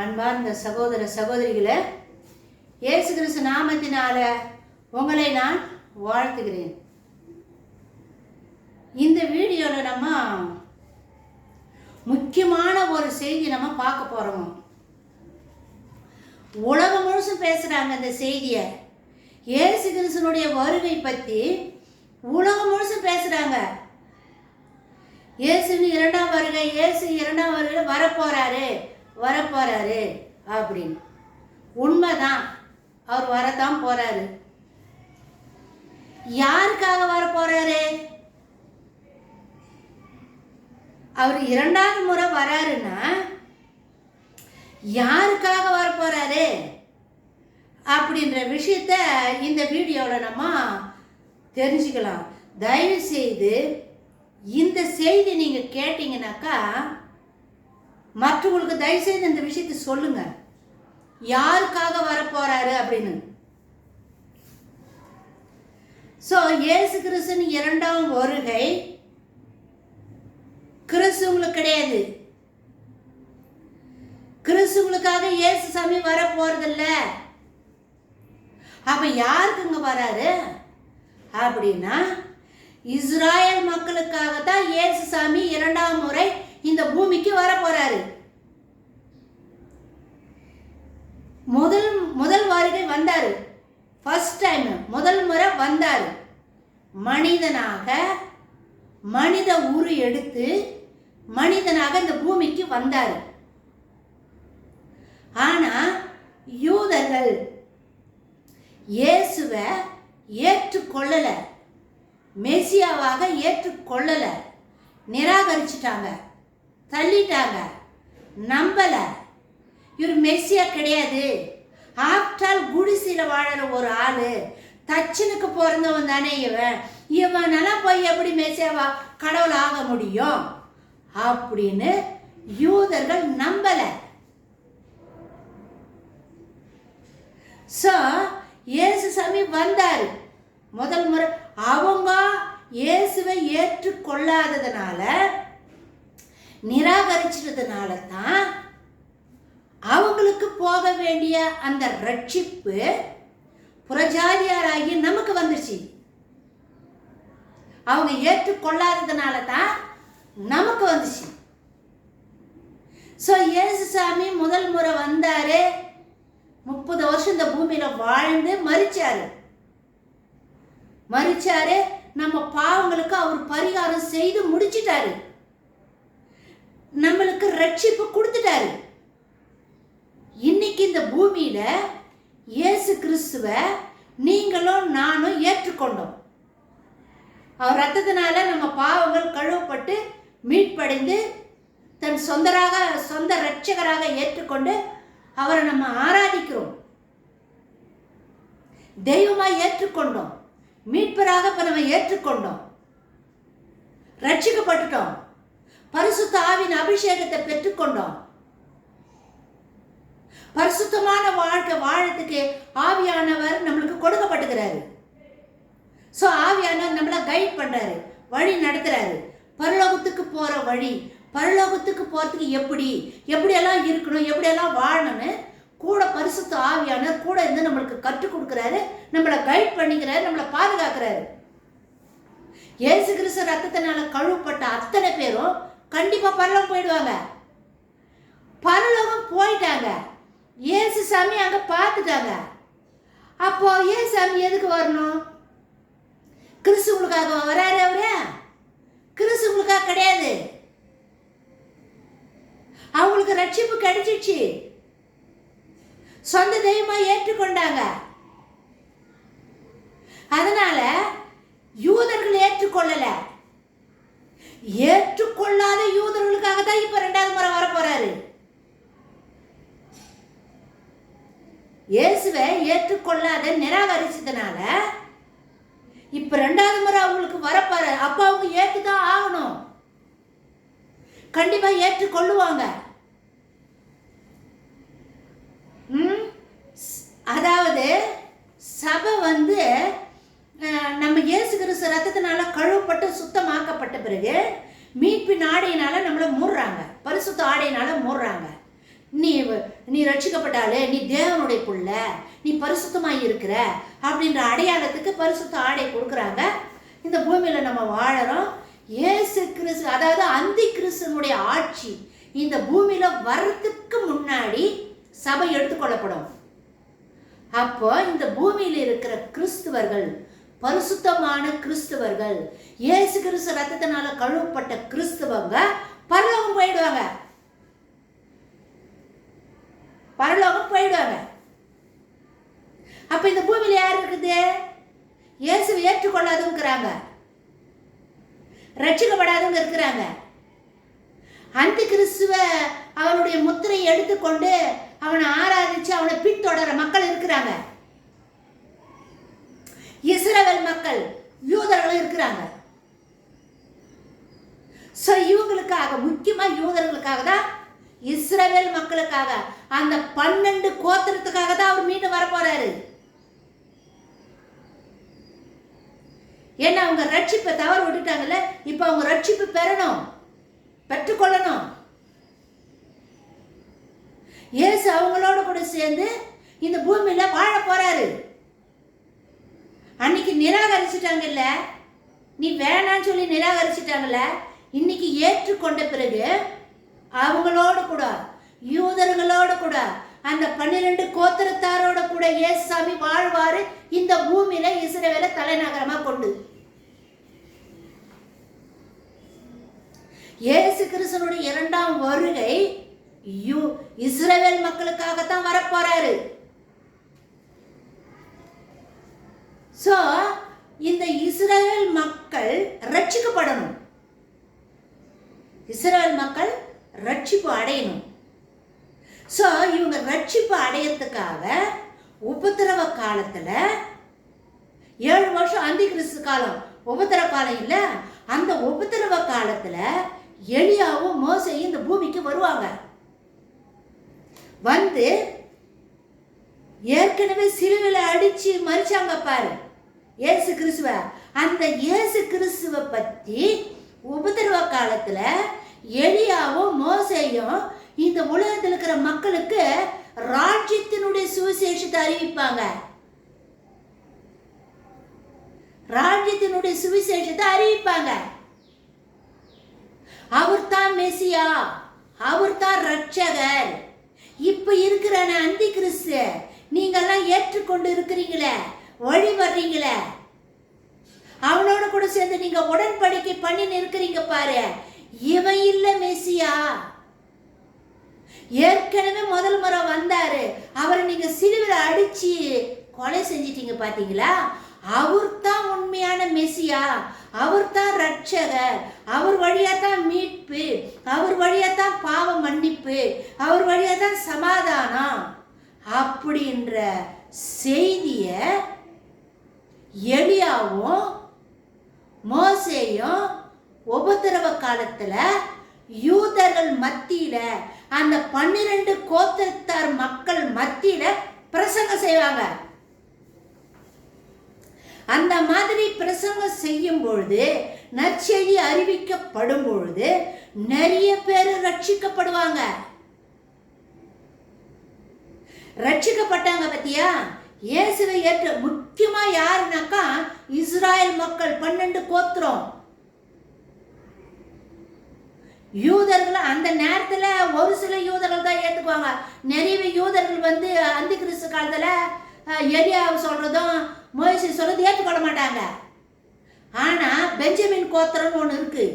அன்பார்ந்த சகோதர சகோதரிகளை இயேசு கிறிஸ்து நாமத்தினால உங்களை நான் வாழ்த்துகிறேன். இந்த வீடியோவில் நம்ம முக்கியமான ஒரு செய்தி நம்ம பார்க்க போகிறோம் உலகம் முழுசும் பேசுகிறாங்க இந்த செய்தியை. இயேசு கிறிஸ்தனுடைய வருகை பற்றி உலகம் முழுசும் பேசுகிறாங்க இயேசுன்னு இரண்டாம் வருகை இயேசு இரண்டாம் வருகை வரப்போகிறாரு வரப்போறாரு அப்படின்னு. உண்மைதான். அவர் வரதான் போறாரு. யாருக்காக வரப்போறாரு? அவர் இரண்டாவது முறை வராருன்னா யாருக்காக வரப்போறாரு? அப்படின்ற விஷயத்த இந்த வீடியோவில் நம்ம தெரிஞ்சுக்கலாம். தயவு செய்து இந்த செய்தி நீங்கள் கேட்டிங்கனாக்கா மற்றவங்களுக்கு தயவுசெய்து இந்த விஷயத்தை சொல்லுங்க. யாருக்காக வரப்போறாரு அப்படின்னு. ஸோ இயேசு கிறிஸ்துவின் இரண்டாம் வருகை கிறிஸ்துவங்களுக்கு கிடையாது. கிறிஸ்துவங்களுக்காக இயேசு சாமி வர போறதில்ல அப்ப யாருக்குங்க வராரு? அப்படின்னா இஸ்ராயல் மக்களுக்காக தான் இயேசு சாமி இரண்டாம் முறை இந்த பூமிக்கு வர போறாரு. முதல் முதல் வருகை வந்தாரு. ஃபர்ஸ்ட் டைம் முதல் முறை வந்தாரு. மனிதனாக மனித உரு எடுத்து மனிதனாக இந்த பூமிக்கு வந்தார். ஆனா யூதர்கள் இயேசுவை ஏற்றுக்கொள்ளலை. மெசியாவாக ஏற்றுக்கொள்ளலை. நிராகரிச்சிட்டாங்க. தள்ளிட்டாங்க. நம்பலை. இவர் மெஸ்ஸியா கிடையாது. ஆப்டால் குடிசையில் வாழற ஒரு ஆள். தச்சனுக்கு பிறந்தவன் தானே இவன். இவனெல்லாம் போய் எப்படி மெஸ்ஸியாவா கடவுள் ஆக முடியும்? அப்படின்னு யூதர்கள் நம்பலை. ஸோ இயேசு சாமி வந்தார். முதல் முறை அவங்க இயேசுவை ஏற்றுக்கொள்ளாததுனால நிராகரிச்சதுனால தான் அவங்களுக்கு போக வேண்டிய அந்த ரட்சிப்பு புறஜாதியாராகி நமக்கு வந்துச்சு அவங்க ஏற்றுக்கொள்ளாததுனால தான் நமக்கு வந்துச்சு. ஸோ இயேசு சாமி முதல் முறை வந்தாரு. முப்பது வருஷம் இந்த பூமியில வாழ்ந்து மறிச்சாரு மறிச்சாரு நம்ம பாவங்களுக்கு அவர் பரிகாரம் செய்து முடிச்சிட்டாரு. நம்மளுக்கு ரட்சிப்பு கொடுத்துட்டாரு. இன்னைக்கு இந்த பூமியில இயேசு கிறிஸ்துவ நீங்களும் நானும் ஏற்றுக்கொண்டோம். அவர் ரத்தத்தினால நம்ம பாவங்கள் கழுவப்பட்டு மீட்படைந்து தன் சொந்தராக சொந்த ரட்சகராக ஏற்றுக்கொண்டு அவரை நம்ம ஆராதிக்கிறோம். தெய்வமாக ஏற்றுக்கொண்டோம். மீட்பராக இப்போ நம்ம ஏற்றுக்கொண்டோம். ரட்சிக்கப்பட்டுட்டோம். பரிசுத்த ஆவின் அபிஷேகத்தை பெற்றுக்கொண்டோம். பரிசுத்தமான வாழ்க்கை வாழத்துக்கு ஆவியானவர் நம்மளுக்கு கொடுக்கப்பட்டுக்கிறாரு. ஸோ ஆவியானவர் நம்மளை கைட் பண்ணுறாரு வழி நடத்துகிறாரு பரலோகத்துக்கு போகிற வழி பரலோகத்துக்கு போகிறதுக்கு எப்படி எப்படியெல்லாம் இருக்கணும் எப்படியெல்லாம் வாழணும்னு கூட பரிசுத்த ஆவியானவர் கூட இருந்து நம்மளுக்கு கற்றுக் கொடுக்குறாரு நம்மளை கைட் பண்ணிக்கிறாரு நம்மளை பாதுகாக்கிறாரு. ஏசு கிறிஸ்து ரத்தத்தினால கழுவப்பட்ட அத்தனை பேரும் கண்டிப்பாக பரலோகம் போயிடுவாங்க. பரலோகம் போயிட்டாங்க. ஏசு சாமி அங்கே பார்த்துட்டாங்க. அப்போ ஏசு சாமி எதுக்கு வரணும்? கிறிஸ்துவங்களுக்காக வராரு அவரு? கிறிஸ்துவங்களுக்காக கிடையாது. அவங்களுக்கு ரட்சிப்பு கிடைச்சிச்சு. சொந்த தெய்வமாக ஏற்றுக்கொண்டாங்க. அதனால யூதர்கள் ஏற்றுக்கொள்ளலை. ஏற்றுக்கொள்ளாத யூதர்களுக்காக தான் இப்ப ரெண்டாவது முறை வர போறாரு. இயேசுவை ஏற்றுக்கொள்ளாத நிராகரிச்சதுனால இப்ப ரெண்டாவது முறை அவங்களுக்கு வரப்பாரு அப்ப அவங்க ஏற்றுதான் ஆகணும். கண்டிப்பா ஏற்றுக்கொள்ளுவாங்க. ம்? அதாவது சபை வந்து நம்ம இயேசு கிறிஸ்து ரத்தத்தினால கழுவப்பட்டு சுத்தமாக்கப்பட்ட பிறகு மீட்பின் ஆடையினால நம்மளை மூடுறாங்க. பரிசுத்த ஆடையினால மூடுறாங்க. நீ நீ ரட்சிக்கப்பட்டாலே நீ தேவனுடைய புள்ள நீ பரிசுத்தமாக இருக்கிற அப்படின்ற அடையாளத்துக்கு பரிசுத்த ஆடை கொடுக்குறாங்க. இந்த பூமியில் நம்ம வாழறோம். இயேசு கிறிஸ்து அதாவது அந்தி கிறிஸ்துனுடைய ஆட்சி இந்த பூமியில் வர்றதுக்கு முன்னாடி சபை எடுத்துக்கொள்ளப்படும். அப்போ இந்த பூமியில் இருக்கிற கிறிஸ்துவர்கள் பரிசுத்தமான கிறிஸ்துவர்கள். இயேசு கிறிஸ்து ரத்தத்தினால கழுவப்பட்ட கிறிஸ்துவங்க பரலோகம் போயிடுவாங்க. பரலோகம் போயிடுவாங்க. அப்ப இந்த பூமியில யார் இருக்குது? இயேசு ஏற்றுக்கொள்ளாதவங்கிறாங்க. ரட்சிக்கப்படாதவங்க இருக்கிறாங்க. அந்த கிறிஸ்துவ அவனுடைய முத்திரையை எடுத்துக்கொண்டு அவனை ஆராதிச்சு அவனை பின்தொடர மக்கள் இருக்கிறாங்க. இஸ்ரவேல் மக்கள் யூதர்கள் இருக்கிறாங்க. ஸோ இவங்களுக்காக முக்கியமாக யூதர்களுக்காக தான் இஸ்ரவேல் மக்களுக்காக அந்த பன்னெண்டு கோத்திரத்துக்காக தான் அவர் மீண்டும் வரப்போறாரு. ஏன்னா அவங்க ரட்சிப்பை தவறு விட்டுட்டாங்கல்ல இப்போ அவங்க ரட்சிப்பு பெறணும் பெற்றுக்கொள்ளணும். இயேசு அவங்களோட கூட சேர்ந்து இந்த பூமியில் வாழ போறாரு. அன்னைக்கு நிராகரிச்சிட்டாங்கல்ல? நீ வேணான்னு சொல்லி நிராகரிச்சிட்டாங்கல்ல? இன்னைக்கு ஏற்றுக்கொண்ட பிறகு அவங்களோட கூட யூதர்களோட கூட அந்த பன்னிரெண்டு கோத்திரத்தாரோட கூட ஏசாமி வாழ்வாரு இந்த பூமியில இஸ்ரவேல தலைநகரமா கொண்டு. இயேசு கிறிஸ்தனுடைய இரண்டாம் வருகை யூ மக்களுக்காகத்தான் வரப்போறாரு. ஸோ இந்த இஸ்ரேல் மக்கள் ரட்சிக்கப்படணும். இஸ்ரேல் மக்கள் ரட்சிப்பு அடையணும். ஸோ இவங்க ரட்சிப்பு அடையறதுக்காக உபத்திரவ காலத்தில் ஏழு வருஷம் அந்தி கிறிஸ்து காலம் உபத்திரவ காலம் இல்லை அந்த உபத்திரவ காலத்தில் எளியாவும் மோசையும் இந்த பூமிக்கு வருவாங்க. வந்து ஏற்கனவே சிலுவையில் அடித்து மறிச்சாங்க பாரு. இயேசு கிறிஸ்துவ. அந்த இயேசு கிறிஸ்துவ பத்தி உபதிரவ காலத்துல எலியாவும் மோசையும் இந்த உலகத்தில் இருக்கிற மக்களுக்கு ராஜ்யத்தினுடைய சுவிசேஷத்தை அறிவிப்பாங்க. ராஜ்யத்தினுடைய சுவிசேஷத்தை அறிவிப்பாங்க. அவர் தான் மெசியா. அவர் தான் ரட்சகர் இப்ப இருக்கிற அந்தி கிறிஸ்து நீங்கெல்லாம் ஏற்றுக்கொண்டு இருக்கிறீங்களே. வழி வர்றீங்களே அவனோட கூட சேர்ந்து நீங்க உடன்படிக்கை பண்ணி நிற்கிறீங்க பாரு. இவன் இல்ல மெசியா. ஏற்கனவே முதல் முறை வந்தாரு. அவரை நீங்க சிலுவையில் அடிச்சு கொலை செஞ்சிட்டீங்க பாத்தீங்களா? அவர் தான் உண்மையான மெசியா. அவர் தான் ரட்சகர் அவர் வழியா தான் மீட்பு. அவர் வழியா தான் பாவ மன்னிப்பு. அவர் வழியா தான் சமாதானம். அப்படின்ற செய்தியை எலியாவும் மோசேயும் உபதிரவ காலத்தில் யூதர்கள் மத்தியில் அந்த பன்னிரண்டு கோத்திரத்தார் மக்கள் மத்தியில் பிரசங்கம் செய்வாங்க. அந்த மாதிரி பிரசங்கம் செய்யும் பொழுது நற்செய்தி அறிவிக்கப்படும் பொழுது நிறைய பேர் ரட்சிக்கப்படுவாங்க. ரட்சிக்கப்பட்டாங்க பத்தியா? இயேசுவை ஏற்று முக்கியமா யாருனாக்கா இஸ்ராயல் மக்கள் பன்னெண்டு கோத்திரம். யூதர்கள் அந்த நேரத்தில் ஒரு சில யூதர்கள் தான் ஏற்றுக்குவாங்க நிறைய யூதர்கள் வந்து அந்த கிறிஸ்து காலத்தில் எரியாவை எலியாவை சொல்றதும் மோசி சொல்றது ஏற்றுக்கொள்ள மாட்டாங்க. ஆனால் பெஞ்சமின் கோத்திரம்னு ஒன்று இருக்குது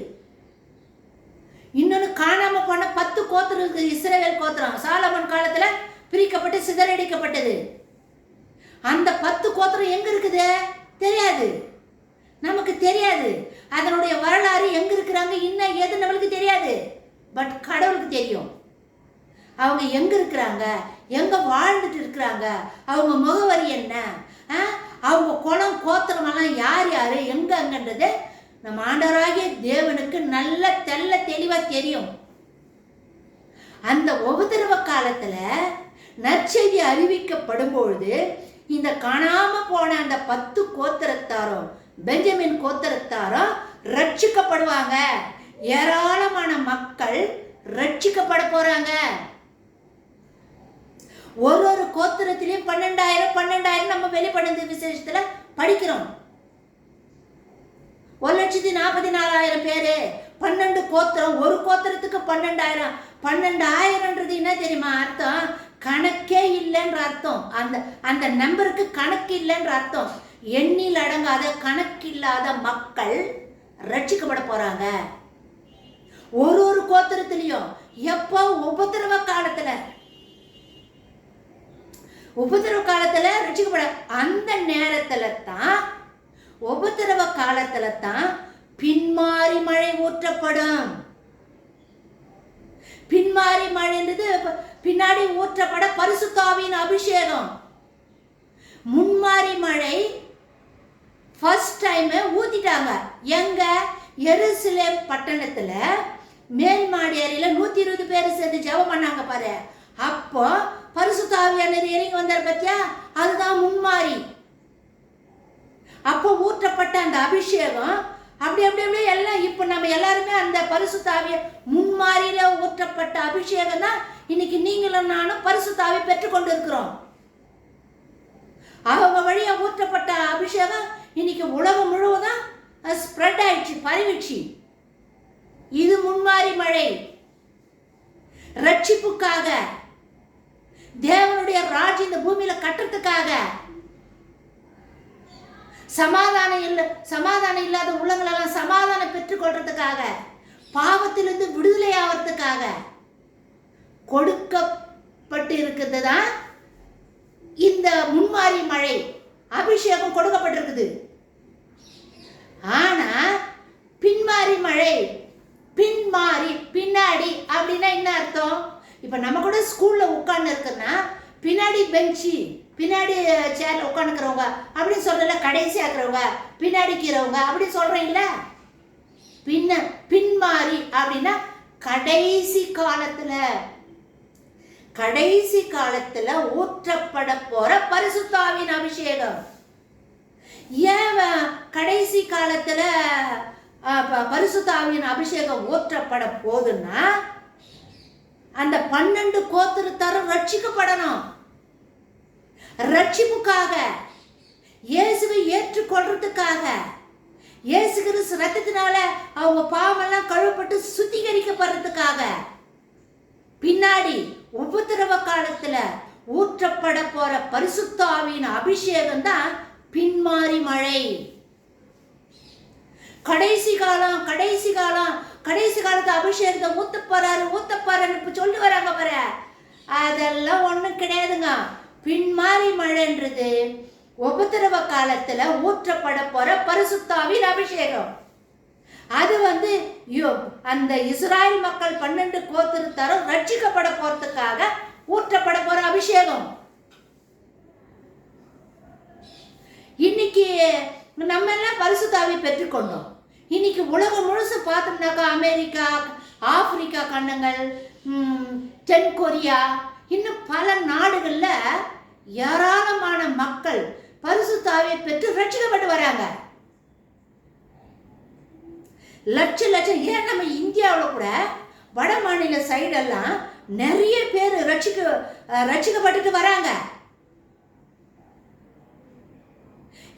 இன்னொன்று காணாமல் போன பத்து கோத்திரம் இருக்குது இஸ்ரேல் கோத்திரம். சாலமன் காலத்தில் பிரிக்கப்பட்டு சிதறடிக்கப்பட்டது. அந்த பத்து கோத்திரம் எங்க இருக்குது? தெரியாது. நமக்கு தெரியாது. அதனுடைய வரலாறு எங்க இருக்கிறாங்க இன்னும் ஏது நம்மளுக்கு தெரியாது. பட் கடவுளுக்கு தெரியும். அவங்க எங்க இருக்கிறாங்க? எங்க வாழ்ந்துட்டு இருக்கிறாங்க? அவங்க முகவரி என்ன? ஆ? அவங்க குளம் கோத்திரமெல்லாம் யார் யார்? எங்க அங்கன்றது நம்ம ஆண்டவராகிய தேவனுக்கு நல்ல தெள்ள தெளிவாக தெரியும். அந்த உபதிரவ காலத்தில் நற்செய்தி அறிவிக்கப்படும் பொழுது இந்த காணாம போன அந்த பத்து கோத்திரத்தாரும் பெஞ்சமின் கோத்திரத்தாரும் ரட்சிக்கப்படுவாங்க. ஏராளமான மக்கள் ரட்சிக்கப்பட போறாங்க. ஒரு ஒரு கோத்திரத்திலையும் பன்னெண்டாயிரம் பன்னெண்டாயிரம் நம்ம வெளிப்படுந்த விசேஷத்துல படிக்கிறோம். ஒரு லட்சத்தி நாற்பத்தி நாலாயிரம் பேரு. பன்னெண்டு கோத்திரம் ஒரு கோத்திரத்துக்கு பன்னெண்டாயிரம். பன்னெண்டாயிரம்ன்றது என்ன தெரியுமா அர்த்தம்? கணக்கே இல்லைன்ற அர்த்தம். அந்த அந்த நம்பருக்கு கணக்கு இல்லைன்ற அர்த்தம். எண்ணில் அடங்காத கணக்கில்லாத மக்கள் ரட்சிக்கப்பட போறாங்க. ஒரு ஒரு கோத்திரத்திலையும் எப்போ உபதிரவ காலத்துல உபதிரவ காலத்துல ரட்சிக்கப்பட அந்த நேரத்துல தான் உபதிரவ காலத்துல தான் பின்மாறி மழை ஊற்றப்படும். பின்மாறி மழைன்றது பின்னாடி ஊற்றப்பட பரிசுத்தாவின் அபிஷேகம். முன்மாரி மழை ஃபர்ஸ்ட் டைம் ஊத்திட்டாங்க. எங்க? எருசலேம் பட்டணத்துல மேல் மாடி அறையில நூத்தி இருபது பேர் சேர்ந்து ஜெபம் பண்ணாங்க பாரு. அப்போ பரிசுத்தாவியானது இறங்கி வந்தார் பத்தியா? அதுதான் முன்மாறி. அப்போ ஊற்றப்பட்ட அந்த அபிஷேகம் அப்படி அப்படி அப்படியே எல்லாம் இப்போ நம்ம எல்லாருமே அந்த பரிசுத்தாவிய முன்மாறியில ஊற்றப்பட்ட அபிஷேகம் தான் இன்னைக்கு நீங்களும் நானும் பரிசுத்தாவி பெற்றுக்கொண்டு இருக்கிறோம் அவங்க வழியாக ஊற்றப்பட்ட அபிஷேகம் இன்னைக்கு உலகம் முழுவதும் ஸ்ப்ரெட் ஆயிடுச்சு பரவிடுச்சு. இது முன்மாறி மழை. ரட்சிப்புக்காக தேவனுடைய ராஜ் இந்த பூமியில கட்டுறதுக்காக சமாதானம் இல்லை சமாதானம் இல்லாத உள்ளங்களெல்லாம் சமாதானம் பெற்றுக்கொள்றதுக்காக பாவத்திலிருந்து விடுதலை ஆகிறதுக்காக கொடுக்கப்பட்டு இருக்கிறது தான் இந்த முன்மாறி மழை. அபிஷேகம் கொடுக்கப்பட்டிருக்குது. ஆனா பின்மாறி மழை பின்மாறி பின்னாடி அப்படின்னா என்ன அர்த்தம்? இப்ப நம்ம கூட ஸ்கூல்ல உட்கார்ந்து இருக்குன்னா பின்னாடி பெஞ்சு பின்னாடி சேரில் உட்காந்துக்கிறவங்க அப்படின்னு சொல்லல கடைசி இருக்கிறவங்க பின்னாடிக்கிறவங்க அப்படி சொல்கிறீங்கள பின்ன பின்மாறி அப்படின்னா கடைசி காலத்தில் கடைசி காலத்துல ஊற்றப்பட போற பரிசுத்தாவின் அபிஷேகம். ஏன் கடைசி காலத்துல பரிசுத்தாவின் அபிஷேகம் ஊற்றப்பட போகுதுன்னா அந்த பன்னெண்டு கோத்திரத்தாரும் ரட்சிக்கப்படணும். ரட்சிப்புக்காக இயேசுவை ஏற்றுக்கொள்றதுக்காக இயேசு கிறிஸ்து ரத்தத்தினால அவங்க பாவமெல்லாம் கழுவப்பட்டு சுத்திகரிக்கப்படுறதுக்காக பின்னாடி உபத்திரவ காலத்துல ஊற்றப்பட போற பரிசுத்தாவின் அபிஷேகம் தான் பின்மாறி மழை. கடைசி காலம் கடைசி காலம் கடைசி காலத்து அபிஷேகத்தை ஊத்த போறாரு ஊத்த போறாரு சொல்லி வராங்க பாரு. அதெல்லாம் ஒண்ணும் கிடையாதுங்க. பின்மாறி மழைன்றது உபத்திரவ காலத்துல ஊற்றப்பட போற பரிசுத்தாவின் அபிஷேகம். அது வந்து யோ- அந்த இஸ்ராயல் மக்கள் பன்னெண்டு கோத்திரத்தாரும் ரட்சிக்கப்பட போறதுக்காக ஊற்றப்பட போற அபிஷேகம். இன்னைக்கு நம்ம எல்லாம் பரிசுத்தாவை பெற்றுக்கொண்டோம் இன்னைக்கு உலகம் முழுசு பார்த்தோம்னாக்கா அமெரிக்கா ஆப்பிரிக்கா கண்டங்கள் தென் கொரியா இன்னும் பல நாடுகளில் ஏராளமான மக்கள் பரிசுத்தாவியை பெற்று ரட்சிக்கப்பட்டு வராங்க. லட்ச லட்சம் ஏன் நம்ம இந்தியாவில் கூட வட மாநில சைடெல்லாம் நிறைய பேர் ரட்சிக்க ரட்சிக்கப்பட்டுட்டு வராங்க.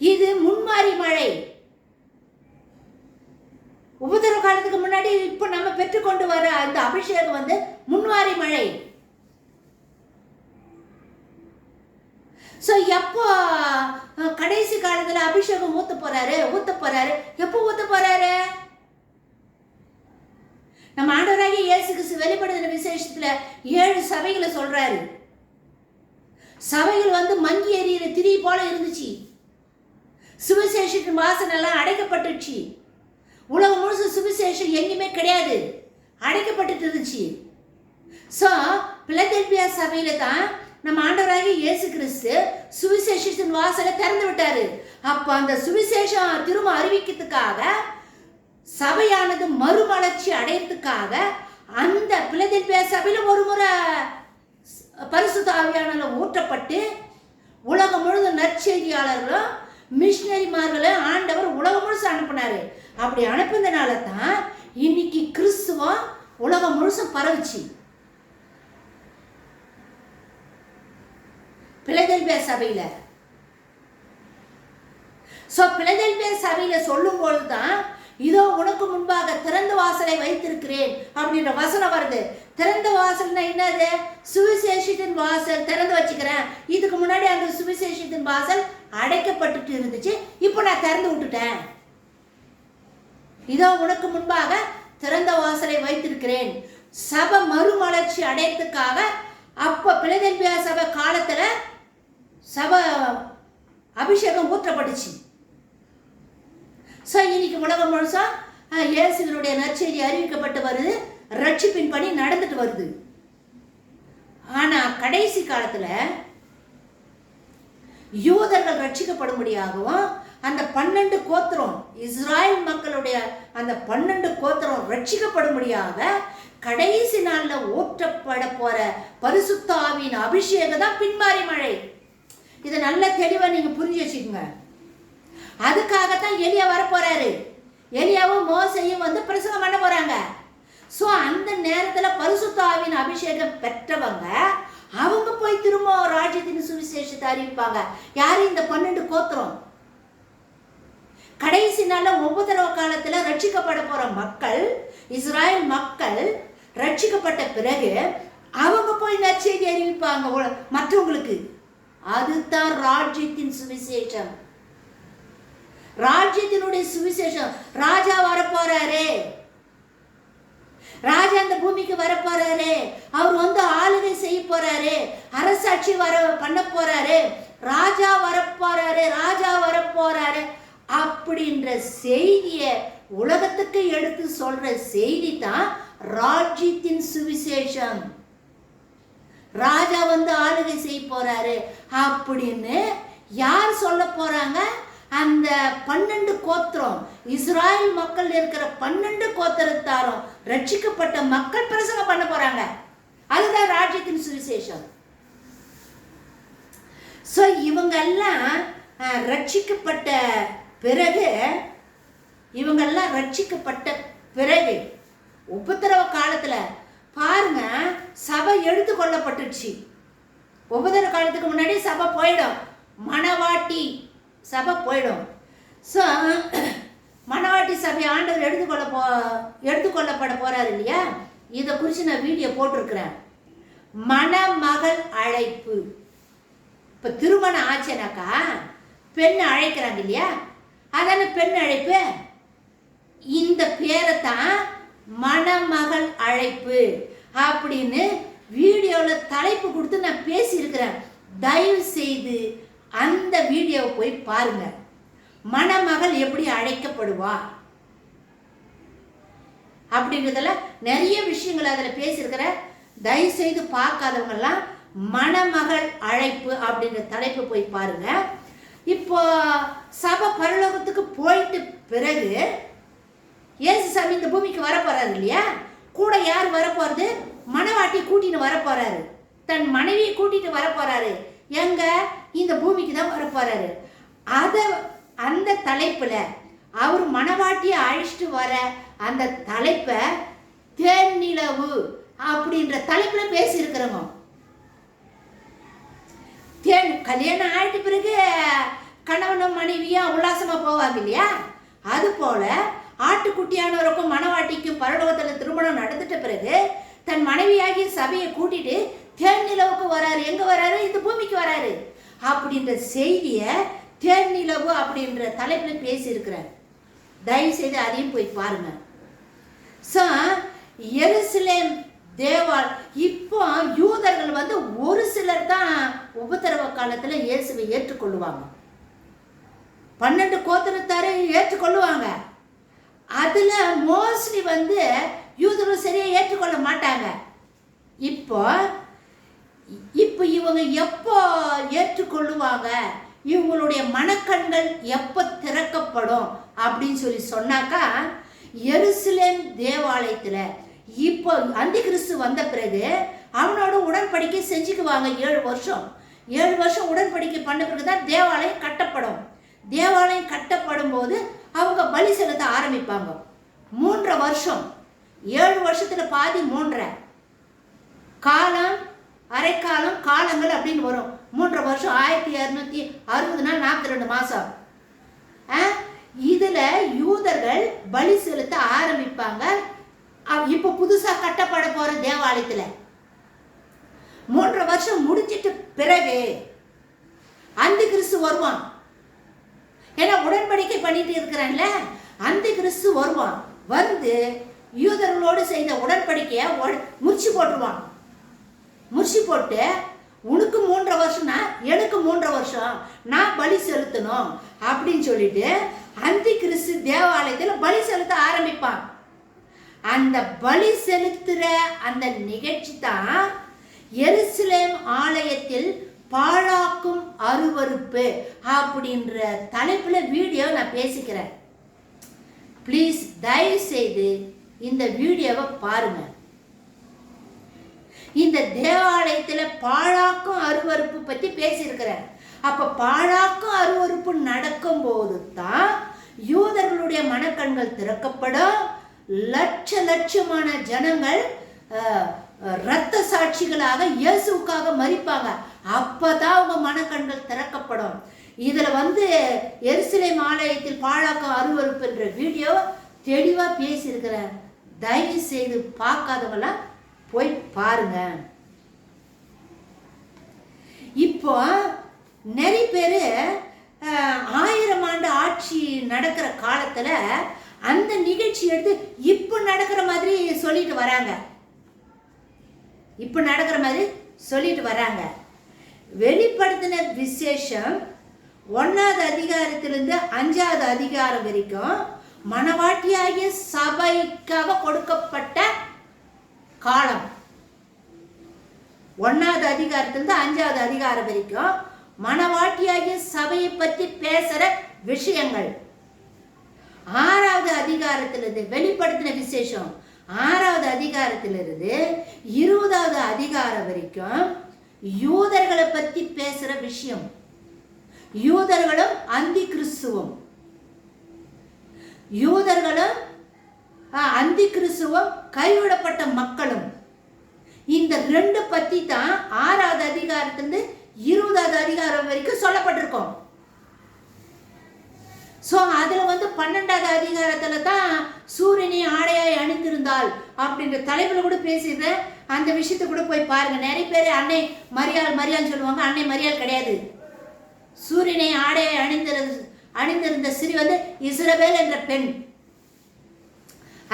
இது முன்மாறி மழை. உபதிர காலத்துக்கு முன்னாடி இப்போ நம்ம பெற்றுக்கொண்டு வர அந்த அபிஷேகம் வந்து முன்மாறி மழை. ஸோ எப்போ கடைசி காலத்தில் அபிஷேகம் ஊத்த போறாரு? ஊத்த போறாரு. எப்போ ஊத்த போறாரு? நம்ம ஆண்டவராகிய இயேசு கிறிஸ்து வெளிப்படுத்தின விசேஷத்தில் ஏழு சபைகளை சொல்றாரு. சபைகள் வந்து மங்கி எறிகிற திரி போல இருந்துச்சு. சுவிசேஷத்தின் வாசனை எல்லாம் அடைக்கப்பட்டுச்சு. உலகம் முழுசு சுவிசேஷம் எங்கேயுமே கிடையாது. அடைக்கப்பட்டுட்டு இருந்துச்சு. ஸோ பிளதெல்பியா சபையில் தான் நம்ம ஆண்டவராகி இயேசு கிறிஸ்து சுவிசேஷத்தின் வாசலை திறந்து விட்டாரு அப்போ அந்த சுவிசேஷம் திரும்ப அறிவிக்கிறதுக்காக சபையானது மறுமலர்ச்சி அடையறதுக்காக அந்த பிளதெல்பியா சபையில ஒரு முறை பரிசுத்த ஆவியானல ஊற்றப்பட்டு உலகம் முழுதும் நற்செய்தியாளர்களும் மிஷினரிமார்களும் ஆண்டவர் உலகம் முழுசும் அனுப்பினாரு. அப்படி அனுப்பினதுனால தான் இன்னைக்கு கிறிஸ்துவம் உலகம் முழுசும் பரவுச்சு. பிளதெல்பியா சபையில். ஸோ பிளதெல்பியா சபையில் சொல்லும் தான் இதோ உனக்கு முன்பாக திறந்த வாசலை வைத்திருக்கிறேன் அப்படின்ற வசனம் வருது. திறந்த வாசல்னா என்னது? சுவிசேஷத்தின் வாசல் திறந்து வச்சுக்கிறேன். இதுக்கு முன்னாடி அந்த சுவிசேஷத்தின் வாசல் அடைக்கப்பட்டுட்டு இருந்துச்சு. இப்போ நான் திறந்து விட்டுட்டேன். இதோ உனக்கு முன்பாக திறந்த வாசலை வைத்திருக்கிறேன். சபை மறுமலர்ச்சி அடையத்துக்காக அப்போ பிளதெல்பியா சபை காலத்தில் சப அபிஷேகம் ஊற்றப்பட்டுச்சு. ஸோ இன்னைக்கு உலகம் முழுசா இயேசுகளுடைய நற்செய்தி அறிவிக்கப்பட்டு வருது. ரட்சிப்பின் பணி நடந்துட்டு வருது. ஆனா கடைசி காலத்துல யூதர்கள் ரட்சிக்கப்படும்படியாகவும் அந்த பன்னெண்டு கோத்திரம் இஸ்ராயல் மக்களுடைய அந்த பன்னெண்டு கோத்திரம் ரட்சிக்கப்படும்படியாக கடைசி நாளில் ஊற்றப்பட போற பரிசுத்தாவின் அபிஷேகம் தான் பின்மாறி மழை. இதை நல்ல தெளிவாக நீங்கள் புரிஞ்சு வச்சுக்கோங்க. அதுக்காகத்தான் எலியா வரப்போகிறாரு எலியாவும் மோசையும் வந்து பிரசங்கம் பண்ண போகிறாங்க ஸோ அந்த நேரத்தில் பரிசுத்தாவின் அபிஷேகம் பெற்றவங்க அவங்க போய் திரும்ப ராஜ்யத்தின் சுவிசேஷத்தை அறிவிப்பாங்க. யார் இந்த பன்னெண்டு கோத்திரம்? கடைசி நாள்ல உபதிரவ காலத்தில் ரட்சிக்கப்பட போகிற மக்கள் இஸ்ராயல் மக்கள் ரட்சிக்கப்பட்ட பிறகு அவங்க போய் நற்செய்தி அறிவிப்பாங்க. மற்றவங்களுக்கு அதுதான் ராஜ்யத்தின் சுவிசேஷம். ராஜ்யத்தினுடைய சுவிசேஷம். ராஜா வரப்போறாரே. ராஜா அந்த பூமிக்கு வரப்போறாரு. அவர் வந்து ஆளுகை செய்ய போறாரு. அரசாட்சி வர பண்ண போறாரு. ராஜா வரப்போறாரு. ராஜா வரப்போறாரு. அப்படின்ற செய்திய உலகத்துக்கு எடுத்து சொல்ற செய்தி தான் ராஜ்யத்தின் சுவிசேஷம். ராஜா வந்து ஆளுகை செய்ய போறாரு. அப்படின்னு யார் சொல்ல போறாங்க? அந்த பன்னெண்டு கோத்திரம் இஸ்ராயல் மக்கள் இருக்கிற பன்னெண்டு கோத்திரத்தாரும் ரட்சிக்கப்பட்ட மக்கள் பிரசங்கம் பண்ண போறாங்க. அதுதான் ராஜ்யத்தின் சுவிசேஷம். ஸோ இவங்கெல்லாம் ரட்சிக்கப்பட்ட பிறகு இவங்கெல்லாம் ரட்சிக்கப்பட்ட பிறகு உபத்திரவ காலத்தில் பாருங்க சபை எடுத்து கொள்ளப்பட்டுச்சு உபத்திரவ காலத்துக்கு முன்னாடி சபை போயிடும். மணவாட்டி சபை போயிடும். ஸோ மணவாட்டி சபை ஆண்டவர் எடுத்துக்கொள்ள போ எடுத்துக்கொள்ளப்பட போகிறாரு இல்லையா? இதை குறித்து நான் வீடியோ போட்டிருக்கிறேன். மணமகள் அழைப்பு. இப்போ திருமணம் ஆச்சுனாக்கா பெண் அழைக்கிறாங்க இல்லையா? அதான பெண் அழைப்பு? இந்த பேரை தான் மணமகள் அழைப்பு அப்படின்னு வீடியோவில் தலைப்பு கொடுத்து நான் பேசியிருக்கிறேன். தயவு செய்து அந்த வீடியோவை போய் பாருங்க. மணமகள் எப்படி அழைக்கப்படுவா? அப்படிங்கிறதுல நிறைய விஷயங்கள் அதில் பேசியிருக்கிறேன். தயவு செய்து பார்க்காதவங்கெல்லாம் மணமகள் அழைப்பு அப்படின்ற தலைப்பு போய் பாருங்க. இப்போ சபை பரலோகத்துக்கு போயிட்டு பிறகு இயேசு சாமி இந்த பூமிக்கு வரப்போறாரு இல்லையா? கூட யார் வரப்போறது? மனவாட்டி கூட்டிட்டு வரப்போறாரு. தன் மனைவியை கூட்டிட்டு வரப்போறாரு. எங்க? இந்த பூமிக்கு தான் வரப்போறாரு. அதை அந்த தலைப்பில் அவர் மணவாட்டியை அழைச்சிட்டு வர அந்த தலைப்பை தேன்னிலவு அப்படின்ற தலைப்பில் பேசியிருக்கிறோங்க தேன் கல்யாணம் ஆயிட்ட பிறகு கணவனும் மனைவியும் உல்லாசமாக போவாங்க இல்லையா? அது போல ஆட்டுக்குட்டியானவருக்கும் மணவாட்டிக்கும் பரலோகத்தில் திருமணம் நடந்துட்ட பிறகு தன் மனைவியாகிய சபையை கூட்டிட்டு தேன் நிலவுக்கு வராரு. எங்க வராரு? இந்த பூமிக்கு வராரு. அப்படின்ற செய்தியை தேன் நிலவு அப்படின்ற தலைப்புல பேசியிருக்கிறார். தயவு செய்து அதையும் போய் பாருங்க. ஸோ எருசலேம் தேவால் இப்போ யூதர்கள் வந்து ஒரு சிலர் தான் உபத்திரவ காலத்தில் இயேசுவை ஏற்றுக்கொள்ளுவாங்க. பன்னெண்டு கோத்திரத்தாரை ஏற்றுக்கொள்ளுவாங்க. அதில் மோஸ்ட்லி வந்து யூதரும் சரியாக ஏற்றுக்கொள்ள மாட்டாங்க. இப்போ இப்போ இவங்க எப்போ ஏற்றுக்கொள்ளுவாங்க? இவங்களுடைய மனக்கண்கள் எப்போ திறக்கப்படும்? அப்படின்னு சொல்லி சொன்னாக்கா எருசலேம் தேவாலயத்தில் இப்போ அந்தி கிறிஸ்து வந்த பிறகு அவனோட உடன்படிக்கை செஞ்சுக்குவாங்க ஏழு வருஷம். ஏழு வருஷம் உடன்படிக்கை பண்ண பிறகு தான் தேவாலயம் கட்டப்படும். தேவாலயம் கட்டப்படும் போது அவங்க பலி செலுத்த ஆரம்பிப்பாங்க. மூன்றரை வருஷம். ஏழு வருஷத்துல பாதி மூன்றரை. காலம் அரைக்காலம் காலங்கள் அப்படின்னு வரும். மூன்றரை வருஷம் ஆயிரத்தி இரநூத்தி அறுபது நாள் நாற்பத்தி ரெண்டு மாதம் இதில் யூதர்கள் பலி செலுத்த ஆரம்பிப்பாங்க. இப்போ புதுசாக கட்டப்பட போகிற தேவாலயத்தில். மூன்றரை வருஷம் முடிச்சிட்டு பிறகு அந்த கிறிஸ்து வருவான். ஏன்னா உடன்படிக்கை பண்ணிட்டு இருக்கிறான்ல அந்த கிறிஸ்து வருவான். வந்து யூதர்களோடு செய்த உடன்படிக்கையை உட- முறிச்சு போட்டுருவான். முறிச்சு போட்டு உனக்கு மூன்றரை வருஷம்னா எனக்கு மூன்றரை வருஷம் நான் பலி செலுத்தணும் அப்படின்னு சொல்லிட்டு அந்த கிறிஸ்து தேவாலயத்தில் பலி செலுத்த ஆரம்பிப்பான். அந்த பலி செலுத்துகிற அந்த நிகழ்ச்சி தான் எருசலேம் ஆலயத்தில் பாழாக்கும் அருவருப்பு அப்படின்ற தலைப்பில் வீடியோ நான் பேசிக்கிறேன். ப்ளீஸ் தயவு செய்து இந்த வீடியோவை பாருங்க. இந்த தேவாலயத்தில் பாழாக்கும் அருவருப்பு பற்றி பேசியிருக்கிறேன். அப்போ பாழாக்கும் அருவருப்பு நடக்கும்போது தான் யூதர்களுடைய மனக்கண்கள் திறக்கப்படும். லட்ச லட்சமான ஜனங்கள் இரத்த சாட்சிகளாக இயேசுவுக்காக மறிப்பாங்க அப்பதான் அவங்க மனக்கண்கள் திறக்கப்படும். இதுல வந்து எருசலேம் ஆலயத்தில் பாழாக்கம் அருவறுப்பு என்ற வீடியோ தெளிவா பேசியிருக்கிறேன். தயவு செய்து பார்க்காதவங்களாம் போய் பாருங்க. இப்போ நிறைய பேர் ஆயிரம் ஆண்டு ஆட்சி நடக்கிற காலத்தில் அந்த நிகழ்ச்சி எடுத்து இப்போ நடக்கிற மாதிரி சொல்லிட்டு வராங்க. இப்போ நடக்கிற மாதிரி சொல்லிட்டு வராங்க. வெளிப்படுத்தின விசேஷம் ஒன்றாவது அதிகாரத்திலிருந்து அஞ்சாவது அதிகாரம் வரைக்கும் மனவாட்டியாகிய சபைக்காக கொடுக்கப்பட்ட காலம். ஒன்றாவது அதிகாரத்திலிருந்து அஞ்சாவது அதிகாரம் வரைக்கும் மனவாட்டியாகிய சபையை பற்றி பேசுகிற விஷயங்கள். ஆறாவது அதிகாரத்திலிருந்து வெளிப்படுத்தின விசேஷம் ஆறாவது அதிகாரத்திலிருந்து இருபதாவது அதிகாரம் வரைக்கும் யூதர்களை பற்றி பேசுகிற விஷயம். யூதர்களும் அந்தி கிறிஸ்துவம் யூதர்களும் அந்தி கிறிஸ்துவம் கைவிடப்பட்ட மக்களும். இந்த ரெண்டு பற்றி தான் ஆறாவது அதிகாரத்திலிருந்து இருபதாவது அதிகாரம் வரைக்கும் சொல்லப்பட்டிருக்கோம். ஸோ அதில் வந்து பன்னெண்டாவது அதிகாரத்தில் தான் சூரியனை ஆடையாய் அணிந்திருந்தாள் அப்படின்ற தலைப்பில் கூட பேசிடுறேன் அந்த விஷயத்தை கூட போய் பாருங்கள் நிறைய பேர் அன்னை மரியாள் மரியாள் சொல்லுவாங்க. அன்னை மரியாள் கிடையாது. சூரியனை ஆடையாய் அணிந்திருந்த அணிந்திருந்த சிறி வந்து இஸ்ரவேல் என்ற பெண்.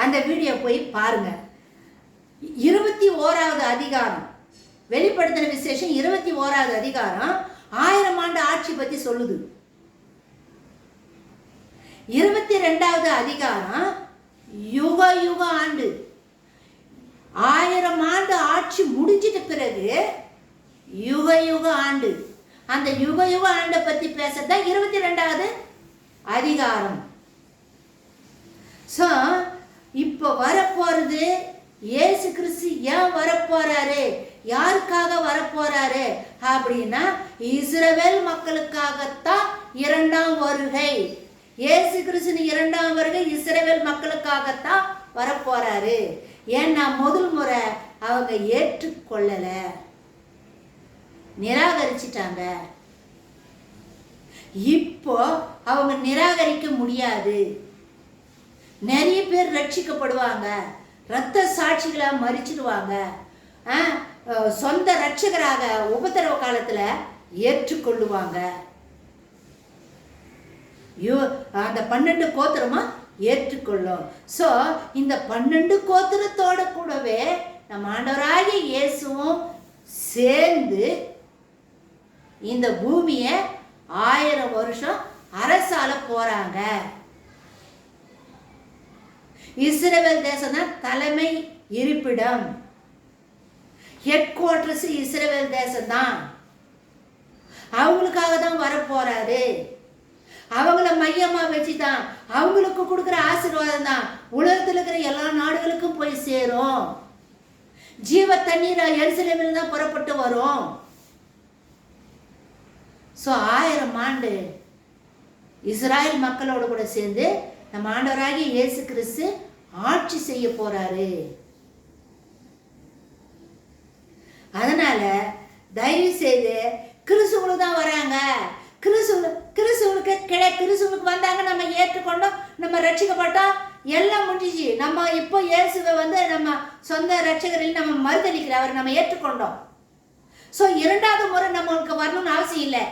அந்த வீடியோ போய் பாருங்க. இருபத்தி ஓராவது அதிகாரம். வெளிப்படுத்தின விசேஷம் இருபத்தி ஓராவது அதிகாரம் ஆயிரம் ஆண்டு ஆட்சி பற்றி சொல்லுது. இருபத்தி ரெண்டாவது அதிகாரம் யுக யுக ஆண்டு. ஆயிரம் ஆண்டு ஆட்சி முடிஞ்சிட்ட பிறகு யுக யுக ஆண்டு. அந்த யுக யுக ஆண்டை பத்தி பேசத்தான் இருபத்தி ரெண்டாவது அதிகாரம். ஸோ இப்போ வரப்போறது இயேசு கிறிஸ்து ஏன் வரப்போறாரு? யாருக்காக வரப்போறாரு? அப்படின்னா இஸ்ரவேல் மக்களுக்காகத்தான் இரண்டாம் வருகை. இயேசு கிருஷ்ணன் இரண்டாம் வருகை இஸ்ரேவேல் மக்களுக்காகத்தான் வரப்போறாரு. ஏன்னா முதல் முறை அவங்க ஏற்றுக்கொள்ளல. நிராகரிச்சிட்டாங்க. இப்போ அவங்க நிராகரிக்க முடியாது. நிறைய பேர் ரட்சிக்கப்படுவாங்க. ரத்த சாட்சிகளாக மறிச்சிடுவாங்க ஆ, சொந்த ரட்சகராக உபத்திரவ காலத்தில் ஏற்றுக்கொள்ளுவாங்க. யோ அந்த பன்னெண்டு கோத்திரமா ஏற்றுக்கொள்ளும். ஸோ இந்த பன்னெண்டு கோத்திரத்தோட கூடவே நம்ம ஆண்டவராகிய இயேசுவும் சேர்ந்து இந்த பூமியை ஆயிரம் வருஷம் அரசால போறாங்க. இஸ்ரேல் தேசம் தான் தலைமை இருப்பிடம். ஹெட் குவார்டர்ஸ் இஸ்ரேல் தேசம் தான் அவங்களுக்காக தான் வரப்போறாரு. மையமாக வச்சு தான் அவங்களுக்கு கொடுக்குற ஆசீர்வாதம் தான் உலகத்தில் இருக்கிற எல்லா நாடுகளுக்கும் போய் சேரும். ஜீவ தண்ணீர் எருசலேமில் தான் புறப்பட்டு வரும். ஸோ ஆயிரம் ஆண்டு இஸ்ராயல் மக்களோடு கூட சேர்ந்து நம்ம ஆண்டவராகிய இயேசு கிறிஸ்து ஆட்சி செய்ய போறாரு. அதனால தயவு செய்து கிறிஸ்துவுக்கு தான் வராங்க. கிறிஸ்துவ கிறிஸ்துவனுக்கு கிடை கிறிஸ்துவுக்கு வந்தாங்க நம்ம ஏற்றுக்கொண்டோம் நம்ம ரட்சிக்கப்பட்டோம் எல்லாம் முடிஞ்சிச்சு. நம்ம இப்போ இயேசுவை வந்து நம்ம சொந்த ரட்சகரில் நம்ம மறுதளிக்கிற அவர் நம்ம ஏற்றுக்கொண்டோம். ஸோ இரண்டாவது முறை நம்மளுக்கு வரணும்னு அவசியம் இல்லை.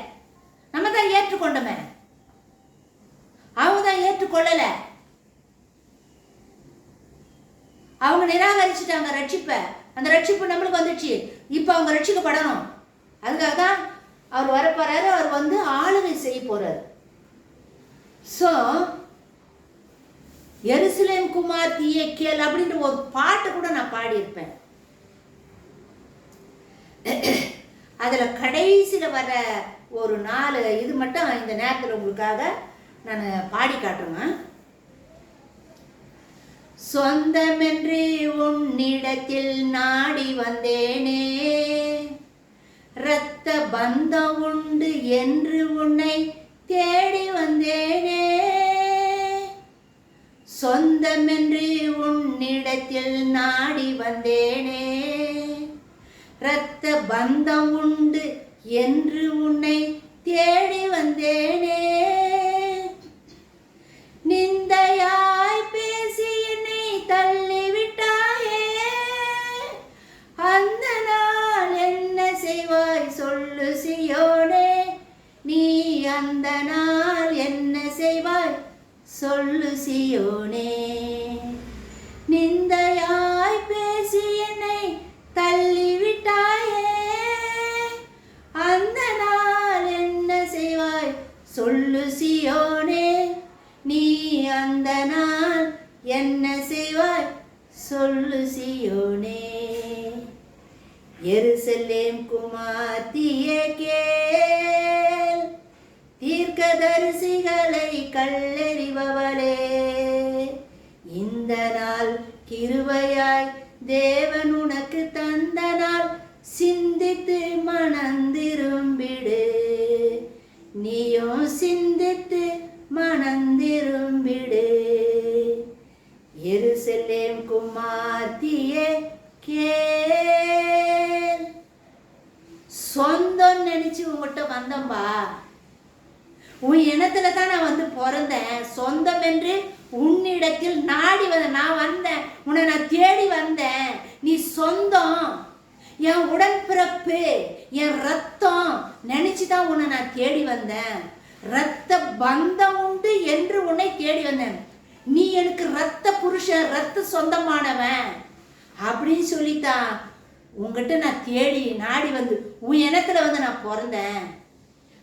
நம்ம தான் ஏற்றுக்கொண்டோமே. அவங்க தான் ஏற்றுக்கொள்ளலை. அவங்க நிராகரிச்சுட்டாங்க ரட்சிப்பை. அந்த ரட்சிப்பு நம்மளுக்கு வந்துடுச்சு இப்போ அவங்க ரட்சிக்கப்படணும். அதுக்காக தான் அவர் வரப்போறாரு அவர் வந்து ஆளுகை செய்ய போறார். ஸோ எருசலேம் குமார் தீயே கேள் அப்படின்ற ஒரு பாட்டு கூட நான் பாடியிருப்பேன். அதில் கடைசியில் வர ஒரு நாலு இது மட்டும் இந்த நேரத்தில் உங்களுக்காக நான் பாடி காட்டுறேன். சொந்தமென்று உன்னிடத்தில் நாடி வந்தேனே. இரத்த பந்தம் உண்டு என்று உன்னை தேடி வந்தேனே. சொந்தமென்று உன்னிடத்தில் நாடி வந்தேனே. இரத்த பந்தம் உண்டு என்று உன்னை தேடி வந்தேனே. நிந்தையா மணந்திரும்பிடு எருசலேம் குமார்த்தியே கே சொந்தம் நினைச்சு உங்கள்கிட்ட வந்தம்பா உன் இனத்துல தான் நான் வந்து பிறந்தேன். சொந்தம் என்று உன்னிடத்தில் நாடி வந்த நான் வந்தேன். உன்னை நான் தேடி வந்தேன். நீ சொந்தம் என் உடன்பிறப்பு என் ரத்தம் நினைச்சு தான் உன்னை நான் தேடி வந்தேன். ரத்த பந்தம் உண்டு என்று உன்னை தேடி வந்தேன். நீ எனக்கு ரத்த புருஷன் ரத்த சொந்தமானவன் அப்படின்னு சொல்லித்தான். உங்ககிட்ட நான் தேடி நாடி வந்து உன் இனத்துல வந்து நான் பிறந்தேன்.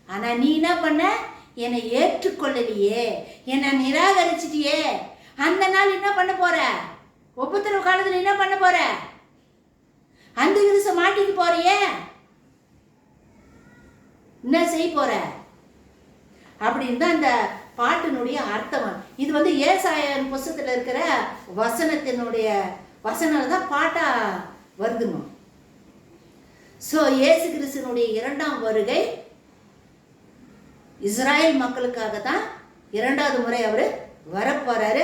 ஆனால் நீ என்ன பண்ண? என்னை ஏற்றுக்கொள்ளலையே என்னை நிராகரிச்சிட்டியே. அந்த நாள் என்ன பண்ண போற? ஒப்புத்தரவு காலத்தில் என்ன பண்ண போற? அந்த கிருச மாட்டிட்டு போறியே. என்ன செய்ய போற? அப்படின்னு தான் அந்த பாட்டினுடைய அர்த்தம். இது வந்து ஏசாயன் புஸ்தத்தில் இருக்கிற வசனத்தினுடைய வசனம் தான் பாட்டா வருதுங்க. ஸோ இயேசு கிறிஸ்துனுடைய இரண்டாம் வருகை இஸ்ராயல் மக்களுக்காக தான் இரண்டாவது முறை அவர் வரப்போறாரு.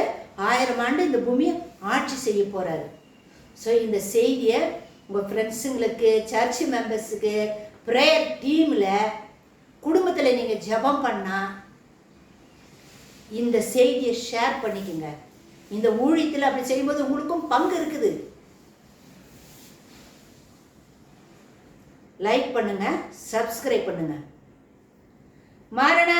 ஆயிரம் ஆண்டு இந்த பூமியை ஆட்சி செய்ய போறாரு. ஸோ இந்த செய்தியை உங்கள் ஃப்ரெண்ட்ஸுங்களுக்கு சர்ச் மெம்பர்ஸுக்கு ப்ரேயர் டீமில் குடும்பத்தில் நீங்கள் ஜெபம் பண்ணால் இந்த செய்தியை ஷேர் பண்ணிக்கோங்க. இந்த ஊழியத்தில் அப்படி செய்யும்போது உங்களுக்கும் பங்கு இருக்குது. லைக் பண்ணுங்க சப்ஸ்கிரைப் பண்ணுங்க. மாரணா